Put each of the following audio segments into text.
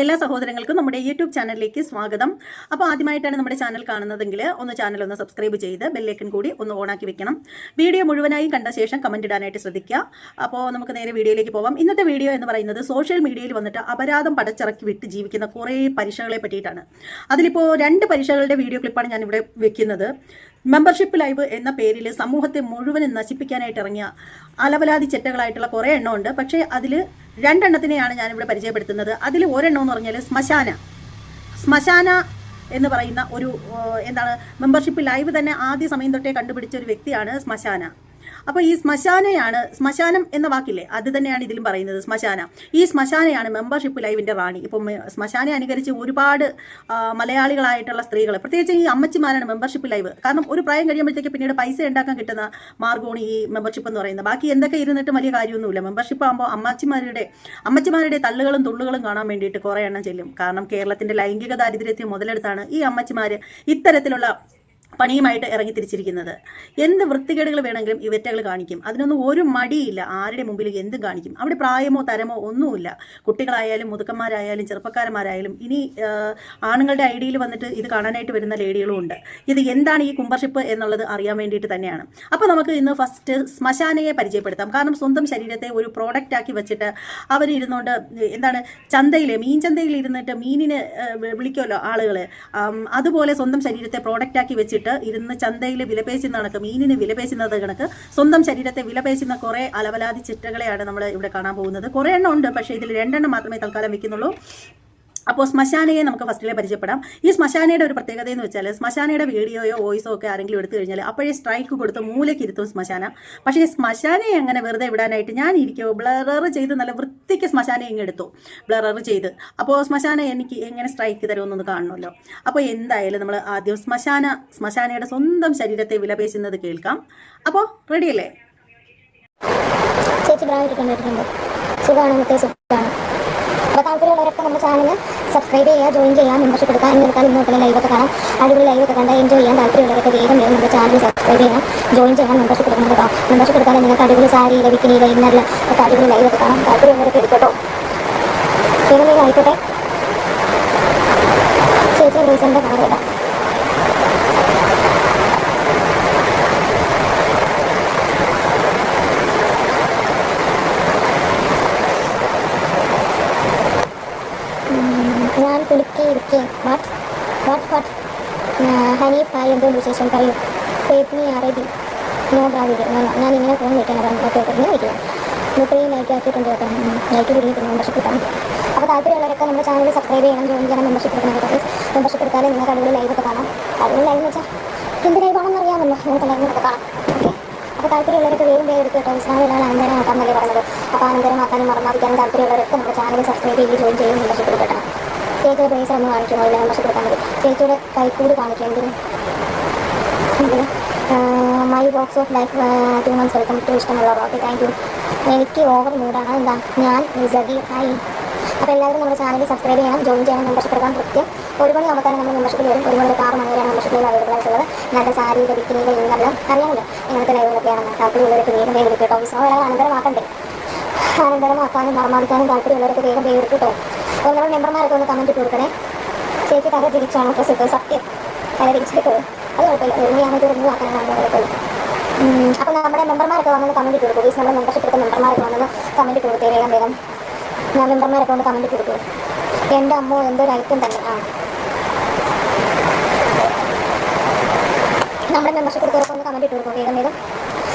എല്ലാ സഹോദരങ്ങൾക്കും നമ്മുടെ യൂട്യൂബ് ചാനലിലേക്ക് സ്വാഗതം. അപ്പോൾ ആദ്യമായിട്ടാണ് നമ്മുടെ ചാനൽ കാണുന്നതെങ്കിൽ ഒന്ന് ചാനൽ ഒന്ന് സബ്സ്ക്രൈബ് ചെയ്ത് ബെല്ലേക്കൻ കൂടി ഒന്ന് ഓണാക്കി വെക്കണം. വീഡിയോ മുഴുവനായും കണ്ട ശേഷം കമന്റ് ഇടാനായിട്ട് ശ്രദ്ധിക്കുക. അപ്പോൾ നമുക്ക് നേരെ വീഡിയോയിലേക്ക് പോവാം. ഇന്നത്തെ വീഡിയോ എന്ന് പറയുന്നത് സോഷ്യൽ മീഡിയയിൽ വന്നിട്ട് അപരാധം പടച്ചിറക്കി വിട്ട് ജീവിക്കുന്ന കുറേ പരീക്ഷകളെ പറ്റിയിട്ടാണ്. അതിലിപ്പോൾ രണ്ട് പരീക്ഷകളുടെ വീഡിയോ ക്ലിപ്പാണ് ഞാനിവിടെ വെക്കുന്നത്. മെമ്പർഷിപ്പ് ലൈവ് എന്ന പേരിൽ സമൂഹത്തെ മുഴുവനും നശിപ്പിക്കാനായിട്ട് ഇറങ്ങിയ അലവലാതി ചെറ്റകളായിട്ടുള്ള കുറേ എണ്ണമുണ്ട് പക്ഷേ അതിൽ രണ്ടെണ്ണത്തിനെയാണ് ഞാനിവിടെ പരിചയപ്പെടുത്തുന്നത്. അതിൽ ഒരെണ്ണം എന്ന് പറഞ്ഞാൽ ശ്മശാന. ശ്മശാന എന്ന് പറയുന്ന ഒരു എന്താണ് മെമ്പർഷിപ്പ് ലൈവ് തന്നെ ആദ്യ സമയം തൊട്ടേ കണ്ടുപിടിച്ച ഒരു വ്യക്തിയാണ് ശ്മശാന. അപ്പോൾ ഈ ശ്മശാനയാണ് ശ്മശാനം എന്ന വാക്കില്ലേ അത് തന്നെയാണ് ഇതിലും പറയുന്നത് ശ്മശാന. ഈ ശ്മശാനയാണ് മെമ്പർഷിപ്പ് ലൈവിന്റെ റാണി. ഇപ്പം ശ്മശാന അനുകരിച്ച് ഒരുപാട് മലയാളികളായിട്ടുള്ള സ്ത്രീകൾ പ്രത്യേകിച്ച് ഈ അമ്മച്ചിമാരാണ് മെമ്പർഷിപ്പ് ലൈവ് കാരണം ഒരു പ്രായം കഴിയുമ്പോഴത്തേക്ക് പിന്നീട് പൈസ ഉണ്ടാക്കാൻ കിട്ടുന്ന മാർഗമാണ് ഈ മെമ്പർഷിപ്പ് എന്ന് പറയുന്നത്. ബാക്കി എന്തൊക്കെ ഇരുന്നിട്ട് വലിയ കാര്യമൊന്നുമില്ല. മെമ്പർഷിപ്പ് ആകുമ്പോൾ അമ്മച്ചിമാരുടെ അമ്മച്ചിമാരുടെ തള്ളുകളും തുള്ളുകളും കാണാൻ വേണ്ടിയിട്ട് കുറേ എണ്ണം ചെല്ലും. കാരണം കേരളത്തിന്റെ ലൈംഗിക ദാരിദ്ര്യത്തെ മുതലെടുത്താണ് ഈ അമ്മച്ചിമാര് ഇത്തരത്തിലുള്ള പണിയുമായിട്ട് ഇറങ്ങി തിരിച്ചിരിക്കുന്നത്. എന്ത് വൃത്തികേടുകൾ വേണമെങ്കിലും ഇവറ്റകൾ കാണിക്കും. അതിനൊന്നും ഒരു മടിയില്ല. ആരുടെ മുമ്പിൽ എന്തും കാണിക്കും. അവിടെ പ്രായമോ തരമോ ഒന്നുമില്ല. കുട്ടികളായാലും മുതുക്കന്മാരായാലും ചെറുപ്പക്കാരന്മാരായാലും ഇനി ആണുങ്ങളുടെ ഐഡിയയിൽ വന്നിട്ട് ഇത് കാണാനായിട്ട് വരുന്ന ലേഡികളും ഉണ്ട്. ഇത് എന്താണ് ഈ കുംഭർഷിപ്പ് എന്നുള്ളത് അറിയാൻ വേണ്ടിയിട്ട് തന്നെയാണ്. അപ്പോൾ നമുക്ക് ഇന്ന് ഫസ്റ്റ് ശ്മശാനയെ പരിചയപ്പെടുത്താം. കാരണം സ്വന്തം ശരീരത്തെ ഒരു പ്രോഡക്റ്റ് ആക്കി വെച്ചിട്ട് അവരിരുന്നുകൊണ്ട് എന്താണ് ചന്തയിൽ മീൻ ചന്തയിൽ ഇരുന്നിട്ട് മീനിനെ വിളിക്കുമല്ലോ ആളുകൾ അതുപോലെ സ്വന്തം ശരീരത്തെ പ്രോഡക്റ്റ് ആക്കി വെച്ചിട്ട് ഇരുന്ന് ചന്തയിൽ വിലപേശി നടക്കും മീനിന് വിലപേശുന്നത് കണക്ക് സ്വന്തം ശരീരത്തെ വിലപേശുന്ന കുറേ അലവലാതി ചിട്ടകളെയാണ് നമ്മൾ ഇവിടെ കാണാൻ പോകുന്നത്. കുറേ എണ്ണം ഉണ്ട് പക്ഷേ ഇതിൽ രണ്ടെണ്ണം മാത്രമേ തൽക്കാലം വെക്കുന്നുള്ളൂ. അപ്പോൾ ശ്മശാനയെ നമുക്ക് ഫസ്റ്റിലെ പരിചയപ്പെടാം. ഈ ശ്മശാനയുടെ ഒരു പ്രത്യേകത എന്ന് വെച്ചാൽ ശ്മശാനയുടെ വീഡിയോയോ വോയിസോ ഒക്കെ ആരെങ്കിലും എടുത്തു കഴിഞ്ഞാൽ അപ്പോഴേ സ്ട്രൈക്ക് കൊടുത്ത് മൂലയ്ക്ക് ഇരുത്തും ശ്മശാന. പക്ഷേ ശ്മശാനയെ അങ്ങനെ വെറുതെ വിടാനായിട്ട് ഞാൻ ഇരിക്കുമോ ബ്ലറർ ചെയ്ത് നല്ല വൃത്തിക്ക് ശ്മശാന ഇങ്ങ് എടുത്തു. ബ്ലറർ ചെയ്ത്. അപ്പോൾ ശ്മശാന എനിക്ക് എങ്ങനെ സ്ട്രൈക്ക് തരുമെന്നൊന്ന് കാണണമല്ലോ. അപ്പോൾ എന്തായാലും നമ്മൾ ആദ്യം ശ്മശാന ശ്മശാനയുടെ സ്വന്തം ശരീരത്തെ വിലപേശുന്നത് കേൾക്കാം. അപ്പോൾ റെഡിയല്ലേ സുഖമാണ് അപ്പോൾ താല്പര്യമുള്ളവരൊക്കെ നമ്മുടെ ചാനൽ സബ്സ്ക്രൈബ് ചെയ്യുക ജോയിൻ ചെയ്യുക മെമ്പർഷിപ്പ് എടുക്കുക അങ്ങനെ എടുത്താൽ ഇന്നോട്ടുള്ള ലൈവൊക്കെ കാണാം. അടിപൊളി ലൈവൊക്കെ കണ്ട് എൻജോയ് ചെയ്യാൻ താല്പര്യമുള്ളവരൊക്കെ വേഗം വേഗം നമ്മുടെ ചാനൽ സബ്സ്ക്രൈബ് ചെയ്യണം. ജോയിൻ ചെയ്യാം മെമ്പർഷിപ്പ് എടുക്കണം കേട്ടോ. മെമ്പർഷിപ്പ് എടുത്താൽ നിങ്ങൾക്ക് അടിപൊളി സാരി ലഭിക്കുന്നില്ല ഇന്നറിൽ ഒക്കെ അടിപൊളി ലൈവൊക്കെ കാണാം. താല്പര്യമുള്ളവരൊക്കെ എടുക്കട്ടോ വേഗം വേഗം ആയിക്കോട്ടെ ചേച്ചി റീസന്റെ കളർ ഇടാം ഞാൻ കുലുക്കി ഇരിക്കുകയും what what what Hanif hi എന്തോ വിശേഷം പറയൂ ഫേത്നി അറബി നോ ബ്രാവിഡ് ഞാൻ ഇങ്ങനെ ഫോൺ വയ്ക്കാനാണ് ഓക്കെ ഓക്കെ ഇങ്ങനെ വയ്ക്കുക മുപ്പത് ലൈക്ക് ആക്കിയിട്ടുണ്ട് കേട്ടോ ലൈക്ക് കുടിയിട്ട് മെമ്പർഷിപ്പ് കിട്ടാൻ അപ്പോൾ താല്പര്യമുള്ളവരൊക്കെ നമ്മുടെ ചാനൽ സബ്സ്ക്രൈബ് ചെയ്യണം ജോയിൻ ചെയ്യണം മെമ്പർഷിപ്പ് എടുക്കണം കേട്ടോ മെമ്പർഷിപ്പ് എടുത്താൽ നിങ്ങൾക്ക് അടിപൊളി ലൈവൊക്കെ കാണാം അടിപൊളി ലൈവ് എന്ന് വെച്ചാൽ എന്ത് ലൈവ് ആണെന്ന് അറിയാമല്ലോ നിങ്ങൾക്ക് ലൈവ് ഒക്കെ കാണാം ഓക്കെ അപ്പോൾ താല്പര്യമുള്ളവരൊക്കെ വേഗം വേഗം എടുക്കുക കേട്ടോ ഇസ്ലാമിലാണ് വേണ്ടി പറഞ്ഞത് അപ്പോൾ അനന്തരം ആക്കാനും മറന്നാതിക്കാനും താല്പര്യമുള്ളവരൊക്കെ നമ്മുടെ ചാനൽ സബ്സ്ക്രൈബ് ചെയ്ത് ജോയിൻ ചെയ്യും മെമ്പർഷിപ്പ് എടുക്കണം ചേച്ചിയുടെ പ്രൈസ് നമ്മൾ കാണിക്കുമ്പോൾ എല്ലാം എടുക്കാൻ മതി. ചേച്ചിയുടെ കൈക്കൂട് കാണിക്കേണ്ടത് my box of life two months welcome ഏറ്റവും ഇഷ്ടമുള്ള ഓക്കെ താങ്ക് യു എനിക്ക് ഓവർ മൂഡാണ് എന്താ ഞാൻ സദി ഹായ് അപ്പോൾ എല്ലാവരും നമ്മുടെ ചാനൽ സബ്സ്ക്രൈബ് ചെയ്യണം ജോയിൻ ചെയ്യണം. മെമ്പർഷിപ്പ് എടുക്കാൻ കൃത്യം. ഒരു മണി ആകുമ്പോൾ നമ്മൾ മെമ്പർഷിപ്പ് വരും. ഒരു മണി ആറ് മണി വരെയാണ് മെമ്പർഷിപ്പ് അവൈലബിൾ ആയിട്ടുള്ളത്. നല്ല സാരി ലഭിക്കുന്നത് ഇന്നെല്ലാം അറിയാമല്ലോ? ഇങ്ങനത്തെ ലൈവുകളൊക്കെയാണ് താല്പര്യമുള്ളവർക്ക് വേഗം വേഗം കേട്ടോ. ഒരാൾ അനന്തരമാക്കണ്ടേ? അനന്തരമാക്കാനും മറമാടിക്കാനും താല്പര്യമുള്ളവർക്ക് വേഗം വേഗം എടുക്കട്ടോ അപ്പോൾ നമ്മൾ മെമ്പർമാരൊക്കെ ഒന്ന് കമന്റ് കൊടുക്കണേ. ചേച്ചി തല തിരിച്ചാണ് ഡ്രസ് ഇട്ടത് സത്യം. തല തിരിച്ചിട്ട് അത് കുഴപ്പമില്ല. മണിയാകുമ്പോൾ ഒരു ആക്കാനാണ് കുഴപ്പമില്ല അപ്പോൾ നമ്മുടെ മെമ്പർമാരൊക്കെ വന്നത് കമന്റ് കൊടുക്കും. ഈ നമ്മുടെ മെമ്പർഷിപ്പ് എടുത്ത മെമ്പർമാരൊക്കെ വന്നത് കമന്റ് ഇട്ട് കൊടുത്തേ വേഗം വേഗം. ഞാൻ മെമ്പർമാരൊക്കെ ഒന്ന് കമന്റ് കൊടുക്കും. എന്റെ അമ്മ എന്തോ ഒരു ഐറ്റം തന്നെ. ആ. നമ്മുടെ മെമ്പർഷിപ്പ് എടുത്തവരൊക്കെ ഒന്ന് കമന്റ് കൊടുക്കും. വേഗം വേഗം.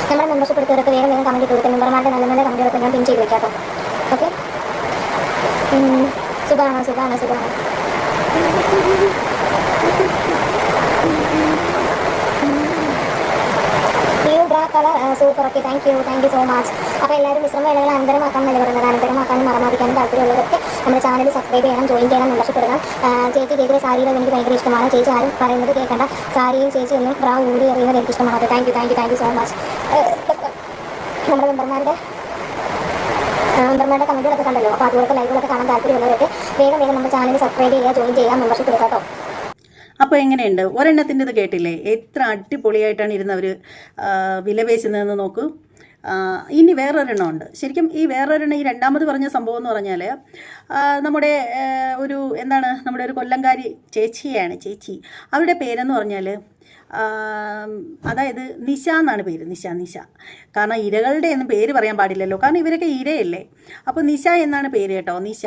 നമ്മുടെ മെമ്പർഷിപ്പ് എടുത്തവരൊക്കെ വേഗം വേഗം കമന്റ് കൊടുക്കും മെമ്പർമാരുടെ നല്ല നല്ല കമന്റുകളൊക്കെ ഞാൻ പിൻ ചെയ്ത് വെക്കാം ഓക്കെ സുഖമാണ് സുഖമാണോ സുഖമാണോ new super okay thank you thank you so much അപ്പോൾ എല്ലാവരും വിശ്രമ വേളകൾ അനന്തരമാക്കാൻ എന്നല്ലേ പറയുന്നത് അനന്തരമാക്കാനും മറമാതിക്കാനും താല്പര്യമുള്ളവരൊക്കെ നമ്മുടെ ചാനൽ സബ്സ്ക്രൈബ് ചെയ്യണം ജോയിൻ ചെയ്യണം മെമ്പർഷിപ്പ് എടുക്കണം ആ, ചേച്ചി ചേച്ചിയുടെ സാരികൾ എനിക്ക് ഭയങ്കര ഇഷ്ടമാണ്. ചേച്ചി ആരും പറയുന്നത് കേൾക്കണ്ട. സാരിയും ചേച്ചി ഒന്നും ബ്രാ ഊടി എറിയുന്നത് എനിക്ക് ഇഷ്ടമാണ് thank you thank you thank you so much നമ്മുടെ മെമ്പർമാരുടെ മെമ്പർമാരുടെ കമന്റുകളൊക്കെ കണ്ടല്ലോ. അപ്പോൾ അതുപോലത്തെ ലൈവുകളൊക്കെ കാണാൻ താല്പര്യമുള്ളവരൊക്കെ വേഗം വേഗം നമ്മുടെ ചാനൽ സബ്സ്ക്രൈബ് ചെയ്യുക ജോയിൻ ചെയ്യുക മെമ്പർഷിപ്പ് എടുക്കാം കേട്ടോ. അപ്പോൾ എങ്ങനെയുണ്ട്? ഒരെണ്ണത്തിന്റെത് കേട്ടില്ലേ? എത്ര അടിപൊളിയായിട്ടാണ് ഇരുന്നവർ വിലപേശുന്നതെന്ന് നോക്കൂ. ഇനി വേറൊരെണ്ണം ഉണ്ട്. ശരിക്കും ഈ വേറൊരെണ്ണം ഈ രണ്ടാമത് പറഞ്ഞ സംഭവം എന്ന് പറഞ്ഞാൽ നമ്മുടെ ഒരു എന്താണ് നമ്മുടെ ഒരു കൊല്ലംകാരി ചേച്ചിയാണ് ചേച്ചി. അവരുടെ പേരെന്ന് പറഞ്ഞാൽ അതായത് നിശ എന്നാണ് പേര് നിശ നിശ. കാരണം ഇരകളുടെ ഒന്നും പേര് പറയാൻ പാടില്ലല്ലോ. കാരണം ഇവരൊക്കെ ഇരയല്ലേ. അപ്പോൾ നിശ എന്നാണ് പേര് കേട്ടോ നിശ.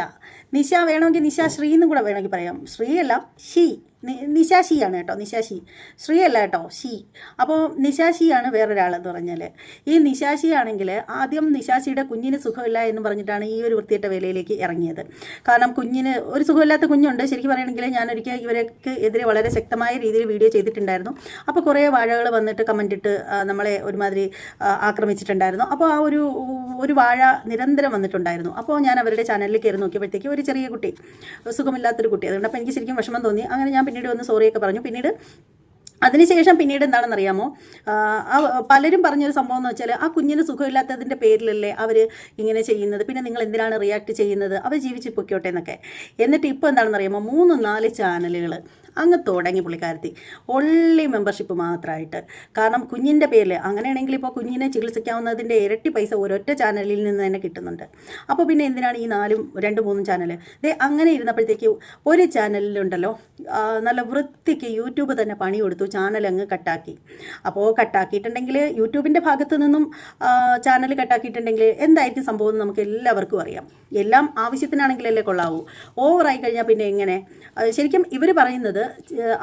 നിശ വേണമെങ്കിൽ നിശ ശ്രീ എന്നും കൂടെ വേണമെങ്കിൽ പറയാം. ശ്രീയല്ല ഷീ നി- നിശ ഷീ ആണ് കേട്ടോ നിശാശി. ശ്രീ അല്ല കേട്ടോ ശി. അപ്പോൾ നിശാശിയാണ് വേറൊരാളെന്ന് പറഞ്ഞാൽ ഈ നിശാശിയാണെങ്കിൽ ആദ്യം നിശാശിയുടെ കുഞ്ഞിന് സുഖമില്ല എന്ന് പറഞ്ഞിട്ടാണ് ഈ ഒരു വൃത്തിയിട്ട വേലയിലേക്ക് ഇറങ്ങിയത്. കാരണം കുഞ്ഞിന് ഒരു സുഖമില്ലാത്ത കുഞ്ഞുണ്ട്. ശരിക്കും പറയുകയാണെങ്കിൽ ഞാനൊരിക്കൽ ഇവർക്ക് എതിരെ വളരെ ശക്തമായ രീതിയിൽ വീഡിയോ ചെയ്തിട്ടുണ്ടായിരുന്നു. അപ്പോൾ കുറേ വാഴകൾ വന്നിട്ട് കമന്റ് ഇട്ട് നമ്മളെ ഒരുമാതിരി ആക്രമിച്ചിട്ടുണ്ടായിരുന്നു. അപ്പോൾ ആ ഒരു ഒരു വാഴ നിരന്തരം വന്നിട്ടുണ്ടായിരുന്നു. അപ്പോൾ ഞാൻ അവരുടെ ചാനലിൽ കയറി നോക്കിയപ്പോഴത്തേക്ക് ഒരു ചെറിയ കുട്ടി സുഖമില്ലാത്തൊരു കുട്ടി. അതുകൊണ്ട് അപ്പോൾ എനിക്ക് ശരിക്കും വിഷമം തോന്നി. അങ്ങനെ ഞാൻ പിന്നീട് വന്ന് സോറിയൊക്കെ പറഞ്ഞു. പിന്നീട് അതിനുശേഷം പിന്നീട് എന്താണെന്നറിയാമോ? പലരും പറഞ്ഞൊരു സംഭവം എന്ന് വെച്ചാൽ ആ കുഞ്ഞിന് സുഖമില്ലാത്തതിന്റെ പേരിലല്ലേ അവർ ഇങ്ങനെ ചെയ്യുന്നത്. പിന്നെ നിങ്ങൾ എന്തിനാണ് റിയാക്ട് ചെയ്യുന്നത്? അവർ ജീവിച്ച് പൊയ്ക്കോട്ടെ എന്നൊക്കെ. എന്നിട്ട് ഇപ്പോൾ എന്താണെന്നറിയാമോ? മൂന്ന് നാല് ചാനലുകൾ അങ്ങ് തുടങ്ങി പുള്ളിക്കാരത്തി. ഒള്ളി മെമ്പർഷിപ്പ് മാത്രമായിട്ട് കാരണം കുഞ്ഞിന്റെ പേരിൽ അങ്ങനെയാണെങ്കിൽ ഇപ്പോൾ കുഞ്ഞിനെ ചികിത്സിക്കാവുന്നതിന്റെ ഇരട്ടി പൈസ ഒരൊറ്റ ചാനലിൽ നിന്ന് തന്നെ കിട്ടുന്നുണ്ട്. അപ്പോൾ പിന്നെ എന്തിനാണ് ഈ നാലും രണ്ട് മൂന്നും ചാനൽ ദേ അങ്ങനെ ഇരുന്നപ്പോഴത്തേക്ക് ഒരു ചാനലിലുണ്ടല്ലോ നല്ല വൃത്തിക്ക് യൂട്യൂബ് തന്നെ പണി കൊടുത്തു ചാനൽ അങ്ങ് കട്ടാക്കി. അപ്പോൾ കട്ടാക്കിയിട്ടുണ്ടെങ്കിൽ യൂട്യൂബിന്റെ ഭാഗത്തു നിന്നും ചാനൽ കട്ടാക്കിയിട്ടുണ്ടെങ്കിൽ എന്തായിരിക്കും സംഭവം എന്ന് നമുക്ക് എല്ലാവർക്കും അറിയാം. എല്ലാം ആവശ്യത്തിനാണെങ്കിലല്ലേ കൊള്ളാവൂ. ഓവറായി കഴിഞ്ഞാൽ പിന്നെ എങ്ങനെ? ശരിക്കും ഇവർ പറയുന്നത്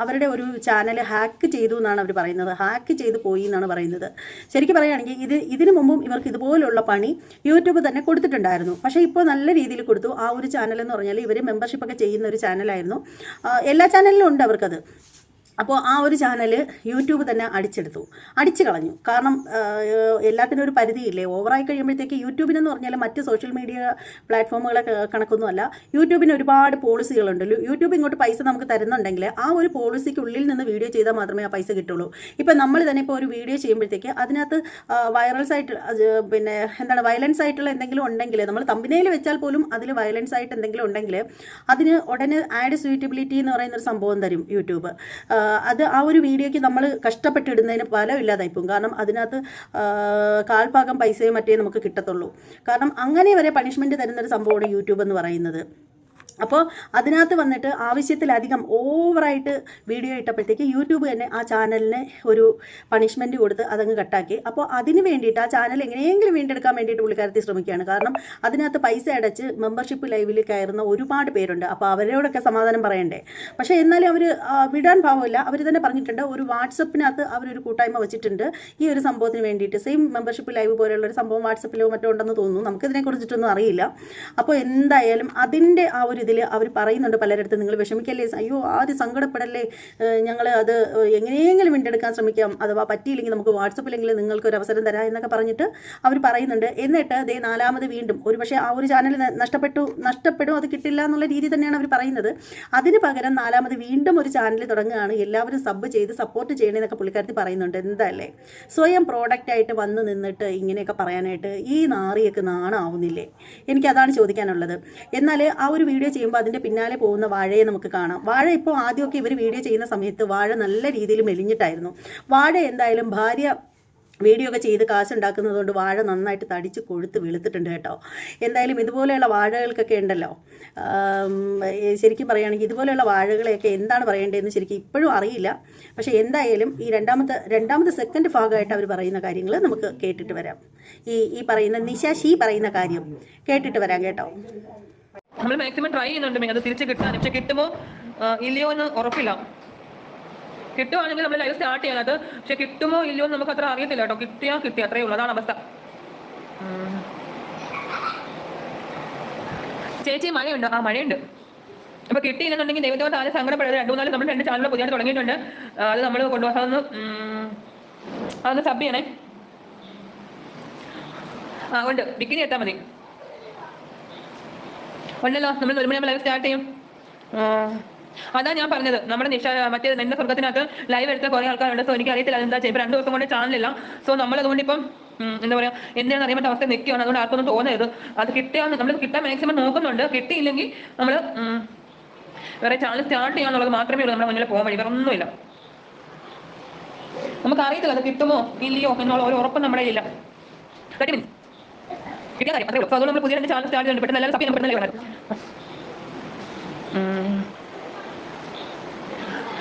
അവരുടെ ഒരു ചാനൽ ഹാക്ക് ചെയ്തു എന്നാണ് അവർ പറയുന്നത്. ഹാക്ക് ചെയ്ത് പോയി എന്നാണ് പറയുന്നത്. ശരിക്കും പറയുകയാണെങ്കിൽ ഇത് ഇതിനു മുമ്പും ഇവർക്ക് ഇതുപോലുള്ള പണി യൂട്യൂബ് തന്നെ കൊടുത്തിട്ടുണ്ടായിരുന്നു. പക്ഷേ ഇപ്പോൾ നല്ല രീതിയിൽ കൊടുത്തു. ആ ഒരു ചാനൽ എന്ന് പറഞ്ഞാൽ ഇവർ മെമ്പർഷിപ്പൊക്കെ ചെയ്യുന്ന ഒരു ചാനലായിരുന്നു. എല്ലാ ചാനലിലും ഉണ്ട് അവർക്കത്. അപ്പോൾ ആ ഒരു ചാനൽ യൂട്യൂബ് തന്നെ അടിച്ചെടുത്തു. അടിച്ചു കളഞ്ഞു. കാരണം എല്ലാത്തിനും ഒരു പരിധിയില്ലേ? ഓവറായി കഴിയുമ്പോഴത്തേക്ക് യൂട്യൂബിനെന്ന് പറഞ്ഞാൽ മറ്റ് സോഷ്യൽ മീഡിയ പ്ലാറ്റ്ഫോമുകളെ കണക്കൊന്നുമല്ല. യൂട്യൂബിന് ഒരുപാട് പോളിസികളുണ്ട് യൂട്യൂബ് ഇങ്ങോട്ട് പൈസ നമുക്ക് തരുന്നുണ്ടെങ്കിൽ ആ ഒരു പോളിസിക്കുള്ളിൽ നിന്ന് വീഡിയോ ചെയ്താൽ മാത്രമേ ആ പൈസ കിട്ടുള്ളൂ. ഇപ്പം നമ്മൾ തന്നെ ഇപ്പോൾ ഒരു വീഡിയോ ചെയ്യുമ്പോഴത്തേക്ക് അതിനകത്ത് വൈറൽസ് ആയിട്ട് പിന്നെ എന്താണ് വയലൻസ് ആയിട്ടുള്ള എന്തെങ്കിലും ഉണ്ടെങ്കിൽ നമ്മൾ തമ്പിനയിൽ വെച്ചാൽ പോലും അതിൽ വയലൻസ് ആയിട്ട് എന്തെങ്കിലും ഉണ്ടെങ്കിൽ അതിന് ഉടനെ ആഡ് സ്യൂറ്റബിലിറ്റി എന്ന് പറയുന്ന ഒരു സംഭവം തരും യൂട്യൂബ് അത് ആ ഒരു വീഡിയോയ്ക്ക് നമ്മൾ കഷ്ടപ്പെട്ടിടുന്നതിന് ഫലം ഇല്ലാതായി പോകും കാരണം അതിനകത്ത് കാൽഭാഗം പൈസയും മറ്റേ നമുക്ക് കിട്ടത്തുള്ളൂ. കാരണം അങ്ങനെ വരെ പണിഷ്മെന്റ് തരുന്നൊരു സംഭവമാണ് യൂട്യൂബ് എന്ന് പറയുന്നത്. അപ്പോൾ അതിനകത്ത് വന്നിട്ട് ആവശ്യത്തിലധികം ഓവറായിട്ട് വീഡിയോ ഇട്ടപ്പോഴത്തേക്ക് യൂട്യൂബ് തന്നെ ആ ചാനലിന് ഒരു പണിഷ്മെന്റ് കൊടുത്ത് അതങ്ങ് കട്ടാക്കി. അപ്പോൾ അതിന് വേണ്ടിയിട്ട് ആ ചാനൽ എങ്ങനെയെങ്കിലും വീണ്ടെടുക്കാൻ വേണ്ടിയിട്ട് പുള്ളിക്കാരത്തി ശ്രമിക്കുകയാണ്. കാരണം അതിനകത്ത് പൈസ അടച്ച് മെമ്പർഷിപ്പ് ലൈവിൽ കയറുന്ന ഒരുപാട് പേരുണ്ട്. അപ്പോൾ അവരോടൊക്കെ സമാധാനം പറയണ്ടേ? പക്ഷേ എന്നാലും അവർ വിടാൻ ഭാവമില്ല അവർ തന്നെ പറഞ്ഞിട്ടുണ്ട് ഒരു വാട്സപ്പിനകത്ത് അവരൊരു കൂട്ടായ്മ വെച്ചിട്ടുണ്ട്. ഈ ഒരു സംഭവത്തിന് വേണ്ടിയിട്ട് സെയിം മെമ്പർഷിപ്പ് ലൈവ് പോലെയുള്ള ഒരു സംഭവം വാട്സപ്പിലോ മറ്റോ ഉണ്ടെന്ന് തോന്നുന്നു. നമുക്കിതിനെക്കുറിച്ചിട്ടൊന്നും അറിയില്ല. അപ്പോൾ എന്തായാലും അതിന്റെ ആ ഒരു ഇതിൽ അവർ പറയുന്നുണ്ട് പലരിടത്തും നിങ്ങൾ വിഷമിക്കല്ലേ? അയ്യോ ആദ്യം സങ്കടപ്പെടല്ലേ? ഞങ്ങൾ അത് എങ്ങനെയെങ്കിലും വീണ്ടെടുക്കാൻ ശ്രമിക്കാം. അഥവാ പറ്റിയില്ലെങ്കിൽ നമുക്ക് വാട്സപ്പിലെങ്കിലും നിങ്ങൾക്ക് ഒരു അവസരം തരാം എന്നൊക്കെ പറഞ്ഞിട്ട് അവർ പറയുന്നുണ്ട്. എന്നിട്ട് ദേ നാലാമത് വീണ്ടും ഒരു പക്ഷേ ആ ഒരു ചാനൽ നഷ്ടപ്പെട്ടു നഷ്ടപ്പെടും അത് കിട്ടില്ല എന്നുള്ള രീതി തന്നെയാണ് അവർ പറയുന്നത്. അതിന് പകരം നാലാമത് വീണ്ടും ഒരു ചാനൽ തുടങ്ങുകയാണ്. എല്ലാവരും സബ് ചെയ്ത് സപ്പോർട്ട് ചെയ്യണേ എന്നൊക്കെ പുള്ളിക്കാരത്തി പറയുന്നുണ്ട്. എന്താല്ലേ? സ്വയം പ്രോഡക്റ്റ് ആയിട്ട് വന്ന് നിന്നിട്ട് ഇങ്ങനെയൊക്കെ പറയാനായിട്ട് ഈ നാറിയൊക്കെ നാണാവുന്നില്ലേ? എനിക്കതാണ് ചോദിക്കാനുള്ളത്. എന്നാൽ ആ ഒരു വീഡിയോ ചെയ്യുമ്പോൾ അതിന്റെ പിന്നാലെ പോകുന്ന വാഴയെ നമുക്ക് കാണാം. വാഴ ഇപ്പോൾ ആദ്യമൊക്കെ ഇവർ വീഡിയോ ചെയ്യുന്ന സമയത്ത് വാഴ നല്ല രീതിയിൽ മെലിഞ്ഞിട്ടായിരുന്നു. വാഴ എന്തായാലും ഭാര്യ വീഡിയോ ഒക്കെ ചെയ്ത് കാശുണ്ടാക്കുന്നതുകൊണ്ട് വാഴ നന്നായിട്ട് തടിച്ച് കൊഴുത്ത് വെളുത്തിട്ടുണ്ട് കേട്ടോ. എന്തായാലും ഇതുപോലെയുള്ള വാഴകൾക്കൊക്കെ ഉണ്ടല്ലോ. ശരിക്കും പറയുകയാണെങ്കിൽ ഇതുപോലെയുള്ള വാഴകളെയൊക്കെ എന്താണ് പറയേണ്ടതെന്ന് ശരിക്കും ഇപ്പോഴും അറിയില്ല. പക്ഷേ എന്തായാലും ഈ രണ്ടാമത്തെ രണ്ടാമത്തെ സെക്കൻഡ് ഭാഗമായിട്ട് അവർ പറയുന്ന കാര്യങ്ങൾ നമുക്ക് കേട്ടിട്ട് വരാം. ഈ ഈ പറയുന്ന നിശാശി പറയുന്ന കാര്യം കേട്ടിട്ട് വരാം കേട്ടോ. നമ്മൾ മാക്സിമം ട്രൈ ചെയ്യുന്നുണ്ട് മെയ് അത് തിരിച്ച് കിട്ടാൻ. പക്ഷെ കിട്ടുമോ? ഇല്ലയോ എന്ന് ഉറപ്പില്ല. കിട്ടുവാണെങ്കിൽ നമ്മൾ ലൈവ് സ്റ്റാർട്ട് ചെയ്യാനത് പക്ഷെ കിട്ടുമോ ഇല്ലയോ എന്ന് നമുക്ക് അത്ര അറിയത്തില്ല കേട്ടോ. കിട്ടിയാ കിട്ടി. അത്രേ ഉള്ളൂ. അതാണ് അവസ്ഥ. ചേച്ചി മഴയുണ്ട്? ആ മഴയുണ്ട്. അപ്പൊ കിട്ടിയില്ലെന്നുണ്ടെങ്കിൽ ദൈവത്തോട് ആരും സങ്കടപ്പെടരുത്. രണ്ടു മൂന്നാൽ നമ്മൾ രണ്ട് ചാനൽ പുതിയതായിട്ട് തുടങ്ങിയിട്ടുണ്ട്. അത് നമ്മൾ കൊണ്ടുപോകാൻ അതൊന്ന് സബ് ചെയ്യണേ. ആ ഉണ്ട്. ബിക്കിനി എത്താൽ മതി. ഉണ്ടല്ലോ. നമ്മൾ ഒരു മണി ലൈവ് സ്റ്റാർട്ട് ചെയ്യും. അതാ ഞാൻ പറഞ്ഞത്. നമ്മുടെ നിഷ മറ്റേ നിന്റെ സ്വർഗത്തിനകത്ത് ലൈവ് എടുത്ത കുറെ ആൾക്കാരുണ്ട്. സോ എനിക്ക് അറിയത്തില്ല എന്താ ചെയ്യും രണ്ടു ദിവസം കൊണ്ട് ചാനലില്ല സോ നമ്മൾ അതുകൊണ്ട് ഇപ്പം എന്താ പറയാ എന്താണെന്ന് അറിയാൻ അവസ്ഥ നിൽക്കുകയാണ്. അതുകൊണ്ട് ആർക്കൊന്നും തോന്നരുത്. അത് കിട്ടിയാന്ന് നമ്മൾ കിട്ടാൻ മാക്സിമം നോക്കുന്നുണ്ട്. കിട്ടിയില്ലെങ്കിൽ നമ്മൾ വേറെ ചാനൽ സ്റ്റാർട്ട് ചെയ്യാന്നുള്ളത് മാത്രമേ ഉള്ളൂ. നമ്മുടെ മുന്നിൽ പോകാൻ വഴി വേറെ ഒന്നുമില്ല. നമുക്ക് അറിയത്തില്ല അത് കിട്ടുമോ ഇല്ലയോ എന്നുള്ള ഒരു ഉറപ്പ് നമ്മുടെ ഇല്ല കിട്ടിയ കാര്യം. അതുകൊണ്ട് നമ്മൾ പുതിയ ചാനൽ സ്റ്റാർട്ട് ചെയ്യുന്നുണ്ട് പെട്ടെന്ന് എല്ലാവരും സഭ പെട്ടെന്ന്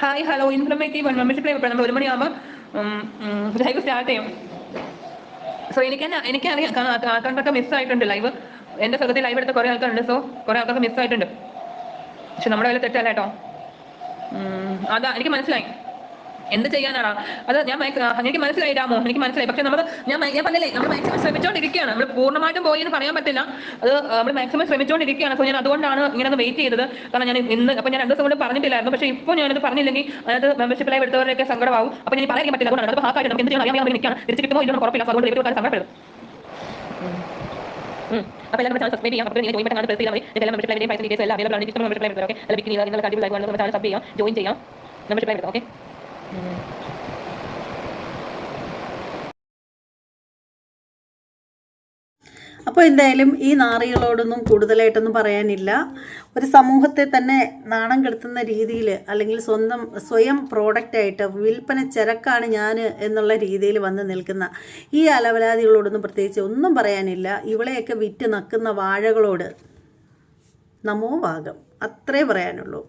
hi hello. Informative membership live നമ്മൾ ഒരു മണിയാകുമ്പോൾ ലൈവ് സ്റ്റാർട്ട് ചെയ്യും. സോ എനിക്ക് തന്നെ എനിക്കറിയാം ആൾക്കാർക്കൊക്കെ മിസ്സായിട്ടുണ്ട് ലൈവ് എന്റെ സ്വകത്തിൽ ലൈവ് എടുത്ത കുറേ ആൾക്കാരുണ്ട്. സോ കുറേ ആൾക്കാർക്ക് മിസ്സായിട്ടുണ്ട് പക്ഷെ നമ്മുടെ കയ്യിൽ തെറ്റല്ല കേട്ടോ. അതാ എനിക്ക് മനസ്സിലായി. എന്ത് ചെയ്യാനാണ് അത് ഞാൻ എനിക്ക് മനസ്സിലായി എനിക്ക് മനസ്സിലായി. പക്ഷെ നമ്മൾ ഞാൻ ഞാൻ പറഞ്ഞില്ലേ നമ്മൾ മാക്സിമം ശ്രമിച്ചുകൊണ്ടിരിക്കുകയാണ് നമ്മൾ പൂർണമായിട്ടും പോയി എന്ന് പറയാൻ പറ്റില്ല. അത് നമ്മൾ മാക്സിമം ശ്രമിച്ചുകൊണ്ടിരിക്കുകയാണ് സോ ഞാൻ അതുകൊണ്ടാണ് ഇങ്ങനെ ഒന്ന് വെയിറ്റ് ചെയ്തത്. കാരണം ഞാൻ ഇന്ന് അപ്പോൾ ഞാൻ രണ്ട് ദിവസം കൊണ്ട് പറഞ്ഞിട്ടില്ലായിരുന്നു. പക്ഷേ ഇപ്പോൾ ഞാനത് പറഞ്ഞില്ലെങ്കിൽ അതായത് മെമ്പർഷിപ്പ് ലൈവ് എടുത്തവരൊക്കെ സങ്കടമാവും. അപ്പോൾ ഞാൻ പറയാൻ പറ്റില്ല. അതുകൊണ്ടാണ്. അത് ഹാക്കായിട്ട് നമുക്ക് എന്ത് ചെയ്യണം അറിയാൻ നിൽക്കുകയാണ് തിരിച്ചു കിട്ടുമോ ഇല്ലെന്ന് കുറപ്പില്ല അതുകൊണ്ട് വളരെ സങ്കടപ്പെടും അപ്പോൾ ചാനൽ സബ്സ്ക്രൈബ് ചെയ്യാം. അപ്പോൾ ജോയിൻ മെമ്പർഷിപ്പ് ഡീറ്റെയിൽസ് എല്ലാം ആണ്. മെമ്പർഷിപ്പ് അല്ലെങ്കിൽ ചാനൽ സബ് ചെയ്യാം. ജോയിൻ ചെയ്യാം. മെമ്പർഷിപ്പ് ഓക്കെ അപ്പോൾ എന്തായാലും ഈ നാറികളോടൊന്നും കൂടുതലായിട്ടൊന്നും പറയാനില്ല. ഒരു സമൂഹത്തെ തന്നെ നാണം കെടുത്തുന്ന രീതിയിൽ അല്ലെങ്കിൽ സ്വന്തം സ്വയം പ്രോഡക്റ്റായിട്ട് വിൽപ്പന ചരക്കാണ് ഞാൻ എന്നുള്ള രീതിയിൽ വന്ന് നിൽക്കുന്ന ഈ അലവലാതികളോടൊന്നും പ്രത്യേകിച്ച് ഒന്നും പറയാനില്ല. ഇവളെയൊക്കെ വിറ്റ് നക്കുന്ന വാഴകളോട് നമോ ഭാഗം അത്രേ പറയാനുള്ളൂ.